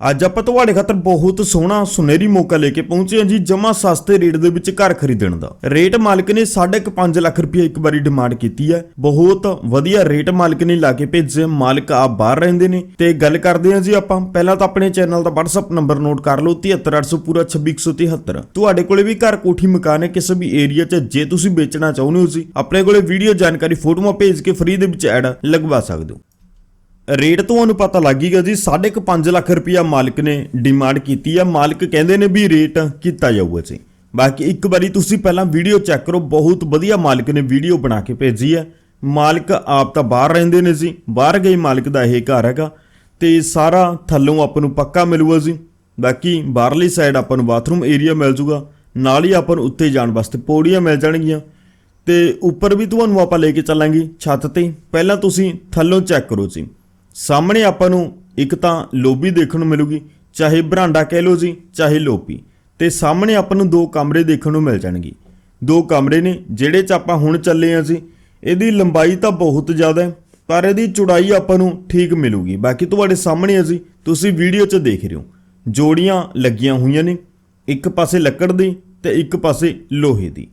ਅੱਜ ਆਪਾਂ ਤੁਹਾਡੇ ਖਾਤਰ ਬਹੁਤ ਸੋਹਣਾ ਸੁਨਹਿਰੀ ਮੌਕਾ ਲੈ ਕੇ ਪਹੁੰਚੇ ਹਾਂ ਜੀ ਜਮਾ ਸਸਤੇ ਰੇਟ ਦੇ ਵਿੱਚ ਘਰ ਖਰੀਦਣ ਦਾ। ਰੇਟ ਮਾਲਕ ਨੇ 5.5 ਲੱਖ ਰੁਪਏ ਇੱਕ ਵਾਰੀ ਡਿਮਾਂਡ ਕੀਤੀ ਹੈ। ਬਹੁਤ ਵਧੀਆ ਰੇਟ ਮਾਲਕ ਨੇ ਲਾ ਕੇ ਭੇਜੇ, ਮਾਲਕ ਆਪ ਬਾਹਰ ਰਹਿੰਦੇ ਨੇ। ਤੇ ਗੱਲ ਕਰਦੇ ਹਾਂ ਜੀ ਆਪਾਂ। ਪਹਿਲਾਂ ਤਾਂ ਆਪਣੇ ਚੈਨਲ ਦਾ WhatsApp ਨੰਬਰ ਨੋਟ ਕਰ ਲਓ 73800 ਪੂਰਾ 26173 ਤੁਹਾਡੇ ਕੋਲੇ ਵੀ ਘਰ ਕੋਠੀ, ਮਕਾਨ ਹੈ, ਕਿਸੇ ਵੀ ਏਰੀਆ 'ਚ, ਜੇ ਤੁਸੀਂ ਵੇਚਣਾ ਚਾਹੁੰਦੇ ਹੋ ਜੀ, ਆਪਣੇ ਕੋਲੇ ਵੀਡੀਓ ਜਾਣਕਾਰੀ, ਫੋਟੋਆਂ ਭੇਜ ਕੇ ਫ੍ਰੀ ਦੇ ਵਿੱਚ ਐਡ ਲਗਵਾ ਸਕਦੇ ਹੋ। ਰੇਟ ਤੁਹਾਨੂੰ ਪਤਾ ਲੱਗ ਗਈਗਾ ਜੀ 5.5 ਲੱਖ ਰੁਪਇਆ ਮਾਲਕ ਨੇ ਡਿਮਾਂਡ ਕੀਤੀ ਆ। ਮਾਲਕ ਕਹਿੰਦੇ ਨੇ ਵੀ ਰੇਟ ਕੀਤਾ ਜਾਊਗਾ ਜੀ। ਬਾਕੀ ਇੱਕ ਵਾਰੀ ਤੁਸੀਂ ਪਹਿਲਾਂ ਵੀਡੀਓ ਚੈੱਕ ਕਰੋ, ਬਹੁਤ ਵਧੀਆ ਮਾਲਕ ਨੇ ਵੀਡੀਓ ਬਣਾ ਕੇ ਭੇਜੀ ਹੈ ਮਾਲਕ ਆਪ ਤਾਂ ਬਾਹਰ ਰਹਿੰਦੇ ਨੇ ਜੀ, ਬਾਹਰ ਗਏ ਮਾਲਕ ਦਾ ਇਹ ਘਰ ਹੈਗਾ, ਤੇ ਸਾਰਾ ਥੱਲੋਂ ਆਪਾਂ ਨੂੰ ਪੱਕਾ ਮਿਲੂਗਾ ਜੀ। ਬਾਕੀ ਬਾਹਰਲੀ ਸਾਈਡ ਆਪਾਂ ਨੂੰ ਬਾਥਰੂਮ ਏਰੀਆ ਮਿਲ ਜੂਗਾ, ਨਾਲ ਹੀ ਆਪਾਂ ਨੂੰ ਉੱਤੇ ਜਾਣ ਵਾਸਤੇ ਪੌੜੀਆਂ ਮਿਲ ਜਾਣਗੀਆਂ। ਤੇ ਉੱਪਰ ਵੀ ਤੁਹਾਨੂੰ ਆਪਾਂ ਲੈ ਕੇ ਚੱਲਾਂਗੇ, ਛੱਤ ਤੇ। ਪਹਿਲਾਂ ਤੁਸੀਂ ਥੱਲੋਂ ਚੈੱਕ ਕਰੋ ਜੀ। ਸਾਹਮਣੇ ਆਪਾਂ ਨੂੰ ਇੱਕ ਤਾਂ ਲੋਬੀ ਦੇਖਣ ਨੂੰ ਮਿਲੂਗੀ, ਚਾਹੇ ਬਰਾਂਡਾ ਕਹਿ ਲਓ ਜੀ, ਚਾਹੇ ਲੋਬੀ ਤੇ ਸਾਹਮਣੇ ਆਪਾਂ ਨੂੰ ਦੋ ਕਮਰੇ ਦੇਖਣ ਨੂੰ ਮਿਲ ਜਾਣਗੇ। ਦੋ ਕਮਰੇ ਨੇ, ਜਿਹੜੇ 'ਚ ਆਪਾਂ ਹੁਣ ਚੱਲੇ ਹਾਂ ਜੀ, ਇਹਦੀ ਲੰਬਾਈ ਤਾਂ ਬਹੁਤ ਜ਼ਿਆਦਾ ਹੈ, ਪਰ ਇਹਦੀ ਚੌੜਾਈ ਆਪਾਂ ਨੂੰ ਠੀਕ ਮਿਲੂਗੀ। ਬਾਕੀ ਤੁਹਾਡੇ ਸਾਹਮਣੇ ਹੈ ਜੀ, ਤੁਸੀਂ ਵੀਡੀਓ 'ਚ ਦੇਖ ਰਹੇ ਹੋ। ਜੋੜੀਆਂ ਲੱਗੀਆਂ ਹੋਈਆਂ ਨੇ, ਇੱਕ ਪਾਸੇ ਲੱਕੜ ਦੀ ਤੇ ਇੱਕ ਪਾਸੇ ਲੋਹੇ ਦੀ।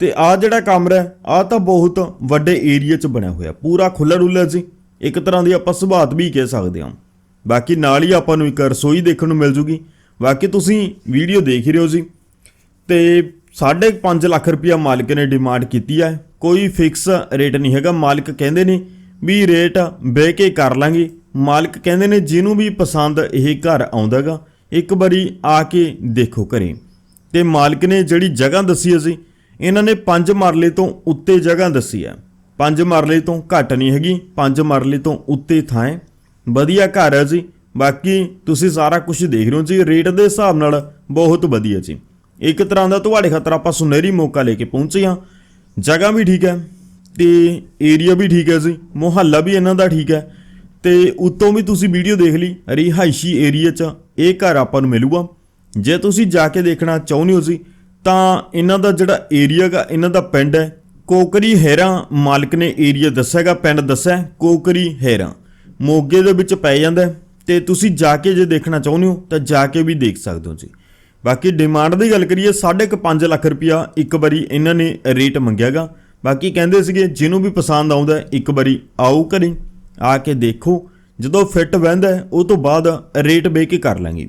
ਤੇ ਆ ਜਿਹੜਾ ਕਮਰਾ ਹੈ ਆ ਤਾਂ ਬਹੁਤ ਵੱਡੇ ਏਰੀਆ 'ਚ ਬਣਿਆ ਹੋਇਆ, ਪੂਰਾ ਖੁੱਲਾ ਡੁੱਲਾ ਜੀ। ਇੱਕ ਤਰ੍ਹਾਂ ਦੀ ਆਪਾਂ ਸੁਭਾਤ ਵੀ ਕਹਿ ਸਕਦੇ ਹਾਂ। ਬਾਕੀ ਨਾਲ ਹੀ ਆਪਾਂ ਨੂੰ ਇੱਕ ਰਸੋਈ ਦੇਖਣ ਨੂੰ ਮਿਲ ਜੂਗੀ। ਬਾਕੀ ਤੁਸੀਂ ਵੀਡੀਓ ਦੇਖ ਹੀ ਰਹੇ ਹੋ ਜੀ। ਤੇ 5.5 ਲੱਖ ਰੁਪਇਆ ਮਾਲਕ ਨੇ ਡਿਮਾਂਡ ਕੀਤੀ ਹੈ ਕੋਈ ਫਿਕਸ ਰੇਟ ਨਹੀਂ ਹੈਗਾ। ਮਾਲਕ ਕਹਿੰਦੇ ਨੇ ਵੀ ਰੇਟ ਬਹਿ ਕੇ ਕਰ ਲਾਂਗੇ। ਮਾਲਕ ਕਹਿੰਦੇ ਨੇ ਜਿਹਨੂੰ ਵੀ ਪਸੰਦ ਇਹ ਘਰ ਆਉਂਦਾਗਾ ਇੱਕ ਵਾਰੀ ਆ ਕੇ ਦੇਖੋ ਘਰੇ। ਤੇ ਮਾਲਕ ਨੇ ਜਿਹੜੀ ਜਗ੍ਹਾ ਦੱਸੀ ਅਸੀਂ ਇਹਨਾਂ ਨੇ 5 ਮਰਲੇ ਤੋਂ ਉੱਤੇ ਜਗ੍ਹਾ ਦੱਸੀ ਹੈ। 5 ਮਰਲੇ ਤੋਂ ਘੱਟ ਨਹੀਂ ਹੈਗੀ 5 ਮਰਲੇ ਤੋਂ ਉੱਤੇ ਥਾਂ ਹੈ। ਵਧੀਆ ਘਰ ਹੈ ਜੀ। ਬਾਕੀ ਤੁਸੀਂ ਸਾਰਾ ਕੁਝ ਦੇਖ ਰਹੇ ਹੋ ਜੀ। ਰੇਟ ਦੇ ਹਿਸਾਬ ਨਾਲ ਬਹੁਤ ਵਧੀਆ ਜੀ। ਇੱਕ ਤਰ੍ਹਾਂ ਦਾ ਤੁਹਾਡੇ ਖਾਤਰ ਆਪਾਂ ਸੁਨਹਿਰੀ ਮੌਕਾ ਲੈ ਕੇ ਪਹੁੰਚੇ ਹਾਂ। ਜਗ੍ਹਾ ਵੀ ਠੀਕ ਹੈ ਤੇ ਏਰੀਆ ਵੀ ਠੀਕ ਹੈ ਜੀ। ਮੁਹੱਲਾ ਵੀ ਇਹਨਾਂ ਦਾ ਠੀਕ ਹੈ। ਤੇ ਉੱਤੋਂ ਵੀ ਤੁਸੀਂ ਵੀਡੀਓ ਦੇਖ ਲਈ, ਰਿਹਾਇਸ਼ੀ ਏਰੀਆ 'ਚ ਇਹ ਘਰ ਆਪਾਂ ਨੂੰ ਮਿਲੂਗਾ। ਜੇ ਤੁਸੀਂ ਜਾ ਕੇ ਦੇਖਣਾ ਚਾਹੁੰਦੇ ਹੋ ਜੀ, ਤਾਂ ਇਹਨਾਂ ਦਾ ਜਿਹੜਾ ਏਰੀਆ ਗਾ ਇਹਨਾਂ ਦਾ ਪਿੰਡ ਹੈ ਕੋਕਰੀ ਹੈਰਾ, ਮਾਲਕ ਨੇ ਏਰੀਆ ਦੱਸਿਆਗਾ ਪਿੰਡ ਦੱਸਿਆ ਕੋਕਰੀ ਹੈਰਾ। ਮੋਗੇ ਦੇ ਵਿੱਚ ਪੈ ਜਾਂਦਾ ਹੈ ਤੇ ਤੁਸੀਂ ਜਾ ਕੇ ਜੇ ਦੇਖਣਾ ਚਾਹੁੰਦੇ ਹੋ, ਤਾਂ ਜਾ ਕੇ ਵੀ ਦੇਖ ਸਕਦੇ ਹੋ ਜੀ। ਬਾਕੀ ਡਿਮਾਂਡ ਦੀ ਗੱਲ ਕਰੀਏ 5.5 ਲੱਖ ਰੁਪਇਆ ਇੱਕ ਵਾਰੀ ਇਹਨਾਂ ਨੇ ਰੇਟ ਮੰਗਿਆਗਾ। ਬਾਕੀ ਕਹਿੰਦੇ ਸੀਗੇ, ਜਿਹਨੂੰ ਵੀ ਪਸੰਦ ਆਉਂਦਾ ਇੱਕ ਵਾਰੀ ਆਓ ਘਰੇ, ਆ ਕੇ ਦੇਖੋ। ਜਦੋਂ ਫਿੱਟ ਬਹਿੰਦਾ ਉਹ ਤੋਂ ਬਾਅਦ ਰੇਟ ਵੇ ਕੇ ਕਰ ਲਾਂਗੇ।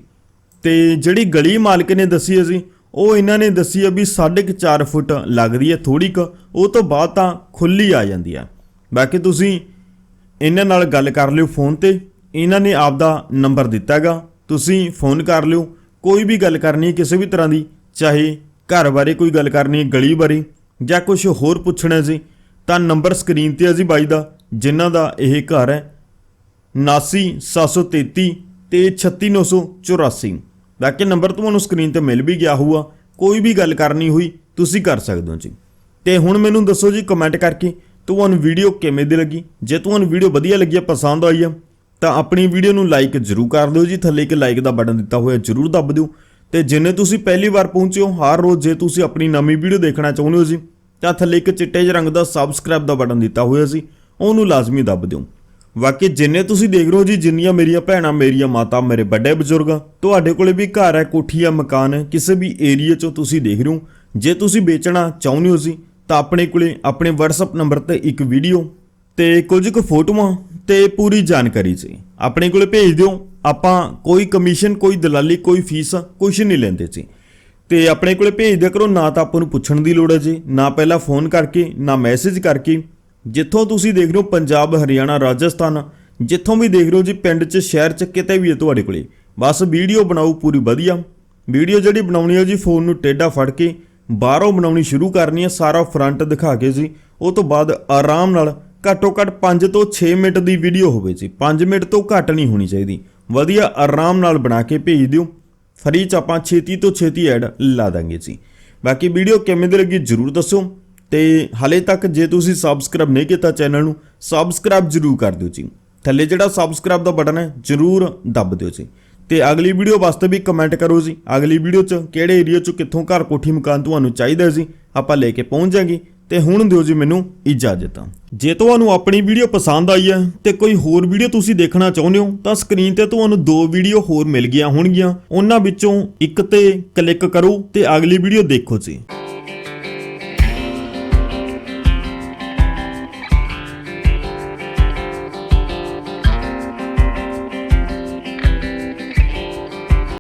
ਤੇ ਜਿਹੜੀ ਗਲੀ ਮਾਲਕ ਨੇ ਦੱਸੀ ਅਸੀਂ ਉਹ ਇਹਨਾਂ ਨੇ ਦੱਸੀ ਆ ਵੀ 4.5 ਫੁੱਟ ਲੱਗਦੀ ਹੈ ਥੋੜੀ ਕੁ, ਉਹ ਤੋਂ ਬਾਅਦ ਤਾਂ ਖੁੱਲੀ ਆ ਜਾਂਦੀ ਆ। ਬਾਕੀ ਤੁਸੀਂ ਇਹਨਾਂ ਨਾਲ ਗੱਲ ਕਰ ਲਿਓ ਫੋਨ ਤੇ, ਇਹਨਾਂ ਨੇ ਆਪਦਾ ਨੰਬਰ ਦਿੱਤਾਗਾ, ਤੁਸੀਂ ਫੋਨ ਕਰ ਲਿਓ, ਕੋਈ ਵੀ ਗੱਲ ਕਰਨੀ ਹੈ ਕਿਸੇ ਵੀ ਤਰ੍ਹਾਂ ਦੀ, ਚਾਹੇ ਘਰ ਬਾਰੇ ਕੋਈ ਗੱਲ ਕਰਨੀ ਹੈ, ਗਲੀ ਬਾਰੇ, ਜਾਂ ਕੁਝ ਹੋਰ ਪੁੱਛਣਾ ਸੀ, ਤਾਂ ਨੰਬਰ ਸਕਰੀਨ ਤੇ ਹੈ ਜੀ ਬਾਈ ਦਾ, ਜਿਨ੍ਹਾਂ ਦਾ ਇਹ ਘਰ ਹੈ 79733 ਤੇ 36984 ਬਾਕੀ ਨੰਬਰ ਤੁਹਾਨੂੰ ਸਕਰੀਨ ਤੇ ਮਿਲ ਵੀ ਗਿਆ ਹੋਊਗਾ, ਕੋਈ ਵੀ ਗੱਲ ਕਰਨੀ ਹੋਈ, ਤੁਸੀਂ ਕਰ ਸਕਦੇ ਹੋ ਜੀ। ਤੇ ਹੁਣ ਮੈਨੂੰ ਦੱਸੋ ਜੀ ਕਮੈਂਟ ਕਰਕੇ, ਤੁਹਾਨੂੰ ਵੀਡੀਓ ਕਿਵੇਂ ਦੀ ਲੱਗੀ? ਜੇ ਤੁਹਾਨੂੰ ਵੀਡੀਓ ਵਧੀਆ ਲੱਗੀ ਹੈ ਪਸੰਦ ਆਈ ਆ, ਤਾਂ ਆਪਣੀ ਵੀਡੀਓ ਨੂੰ ਲਾਈਕ ਜ਼ਰੂਰ ਕਰ ਦਿਓ ਜੀ। ਥੱਲੇ ਇੱਕ ਲਾਈਕ ਦਾ ਬਟਨ ਦਿੱਤਾ ਹੋਇਆ ਜ਼ਰੂਰ ਦੱਬ ਦਿਓ। ਤੇ ਜਿੰਨੇ ਤੁਸੀਂ ਪਹਿਲੀ ਵਾਰ ਪਹੁੰਚੇ ਹੋ, ਹਰ ਰੋਜ਼ ਜੇ ਤੁਸੀਂ ਆਪਣੀ ਨਵੀਂ ਵੀਡੀਓ ਦੇਖਣਾ ਚਾਹੁੰਦੇ ਹੋ ਜੀ, ਤਾਂ ਥੱਲੇ ਇੱਕ ਚਿੱਟੇ ਜਿਹੇ ਰੰਗ ਦਾ ਸਬਸਕ੍ਰਾਈਬ ਦਾ ਬਟਨ ਦਿੱਤਾ ਹੋਇਆ ਸੀ, ਉਹਨੂੰ ਲਾਜ਼ਮੀ ਦੱਬ ਦਿਓ। ਬਾਕੀ ਜਿੰਨੇ ਤੁਸੀਂ ਦੇਖ ਰਹੇ ਹੋ ਜੀ, ਜਿੰਨੀਆਂ ਮੇਰੀਆਂ ਭੈਣਾਂ, ਮੇਰੀਆਂ ਮਾਤਾ, ਮੇਰੇ ਵੱਡੇ ਬਜ਼ੁਰਗ, ਤੁਹਾਡੇ ਕੋਲੇ ਵੀ ਘਰ ਹੈ, ਕੋਠੀ ਹੈ, ਮਕਾਨ ਹੈ, ਕਿਸੇ ਵੀ ਏਰੀਆ 'ਚੋਂ ਤੁਸੀਂ ਦੇਖ ਰਹੇ ਹੋ। ਜੇ ਤੁਸੀਂ ਵੇਚਣਾ ਚਾਹੁੰਦੇ ਹੋ ਜੀ, ਤਾਂ ਆਪਣੇ ਕੋਲੇ ਆਪਣੇ WhatsApp ਨੰਬਰ ਤੇ ਇੱਕ ਵੀਡੀਓ ਤੇ ਕੁਝ ਕੁ ਫੋਟੋਆਂ ਤੇ ਪੂਰੀ ਜਾਣਕਾਰੀ ਜੀ। ਆਪਣੇ ਕੋਲੇ ਭੇਜ ਦਿਓ, ਆਪਾਂ ਕੋਈ ਕਮਿਸ਼ਨ ਕੋਈ ਦਲਾਲੀ, ਕੋਈ ਫੀਸ ਕੁਝ ਨਹੀਂ ਲੈਂਦੇ ਜੀ। ਤੇ ਆਪਣੇ ਕੋਲੇ ਭੇਜ ਦਿਆ ਕਰੋ, ਨਾ ਤਾਂ ਆਪਾਂ ਨੂੰ ਪੁੱਛਣ ਦੀ ਲੋੜ ਹੈ ਜੀ, ਨਾ ਪਹਿਲਾਂ ਫੋਨ ਕਰਕੇ, ਨਾ ਮੈਸੇਜ ਕਰਕੇ। ਜਿੱਥੋਂ ਤੁਸੀਂ ਦੇਖ ਰਹੇ ਹੋ ਪੰਜਾਬ, ਹਰਿਆਣਾ, ਰਾਜਸਥਾਨ, ਜਿੱਥੋਂ ਵੀ ਦੇਖ ਰਹੇ ਹੋ ਜੀ ਪਿੰਡ 'ਚ, ਸ਼ਹਿਰ 'ਚ, ਕਿਤੇ ਵੀ ਹੈ ਤੁਹਾਡੇ ਕੋਲੇ। ਬਸ ਵੀਡੀਓ ਬਣਾਓ ਪੂਰੀ ਵਧੀਆ। ਵੀਡੀਓ ਜਿਹੜੀ ਬਣਾਉਣੀ ਹੈ ਜੀ, ਫੋਨ ਨੂੰ ਟੇਢਾ ਫੜ ਕੇ ਬਾਹਰੋਂ ਬਣਾਉਣੀ ਸ਼ੁਰੂ ਕਰਨੀ ਹੈ, ਸਾਰਾ ਫਰੰਟ ਦਿਖਾ ਕੇ ਜੀ। ਉਹ ਤੋਂ ਬਾਅਦ ਆਰਾਮ ਨਾਲ ਘੱਟੋ ਘੱਟ 5 ਤੋਂ 6 ਮਿੰਟ ਦੀ ਵੀਡੀਓ ਹੋਵੇ ਜੀ। 5 ਮਿੰਟ ਤੋਂ ਘੱਟ ਨਹੀਂ ਹੋਣੀ ਚਾਹੀਦੀ। ਵਧੀਆ ਆਰਾਮ ਨਾਲ ਬਣਾ ਕੇ ਭੇਜ ਦਿਓ। ਫਰੀ ਚ ਆਪਾਂ ਛੇਤੀ ਤੋਂ ਛੇਤੀ ਐਡ ਲਾ ਦਾਂਗੇ ਜੀ। ਬਾਕੀ ਵੀਡੀਓ ਕਿਵੇਂ ਦੀ ਲੱਗੀ ਜਰੂਰ ਦੱਸੋ ਤੇ ਹਲੇ ਤੱਕ ਜੇ ਤੁਸੀਂ ਸਬਸਕ੍ਰਾਈਬ ਨਹੀਂ ਕੀਤਾ ਚੈਨਲ ਨੂੰ ਸਬਸਕ੍ਰਾਈਬ ਜਰੂਰ ਕਰ ਦਿਓ ਜੀ। ਥੱਲੇ ਜਿਹੜਾ ਸਬਸਕ੍ਰਾਈਬ ਦਾ ਬਟਨ ਹੈ, ਜਰੂਰ ਦੱਬ ਦਿਓ ਜੀ। ਤੇ ਅਗਲੀ ਵੀਡੀਓ ਵਾਸਤੇ ਵੀ ਕਮੈਂਟ ਕਰੋ ਜੀ। ਅਗਲੀ ਵੀਡੀਓ 'ਚ ਕਿਹੜੇ ਏਰੀਆ 'ਚ ਕਿੱਥੋਂ ਘਰ ਕੋਠੀ ਮਕਾਨ ਤੁਹਾਨੂੰ ਚਾਹੀਦਾ ਜੀ, ਆਪਾਂ ਲੈ ਕੇ ਪਹੁੰਚ ਜਾਾਂਗੇ ਤੇ ਹੁਣ ਦਿਓ ਜੀ ਮੈਨੂੰ ਇਜਾਜ਼ਤ। ਜੇ ਤੁਹਾਨੂੰ ਆਪਣੀ ਵੀਡੀਓ ਪਸੰਦ ਆਈ ਹੈ ਤੇ ਕੋਈ ਹੋਰ ਵੀਡੀਓ ਤੁਸੀਂ ਦੇਖਣਾ ਚਾਹੁੰਦੇ ਹੋ, ਤਾਂ ਸਕਰੀਨ ਤੇ ਤੁਹਾਨੂੰ ਦੋ ਵੀਡੀਓ ਹੋਰ ਮਿਲ ਗਈਆਂ ਹੋਣਗੀਆਂ। ਉਹਨਾਂ ਵਿੱਚੋਂ ਇੱਕ ਤੇ ਕਲਿੱਕ ਕਰੋ ਤੇ ਅਗਲੀ ਵੀਡੀਓ ਦੇਖੋ ਜੀ।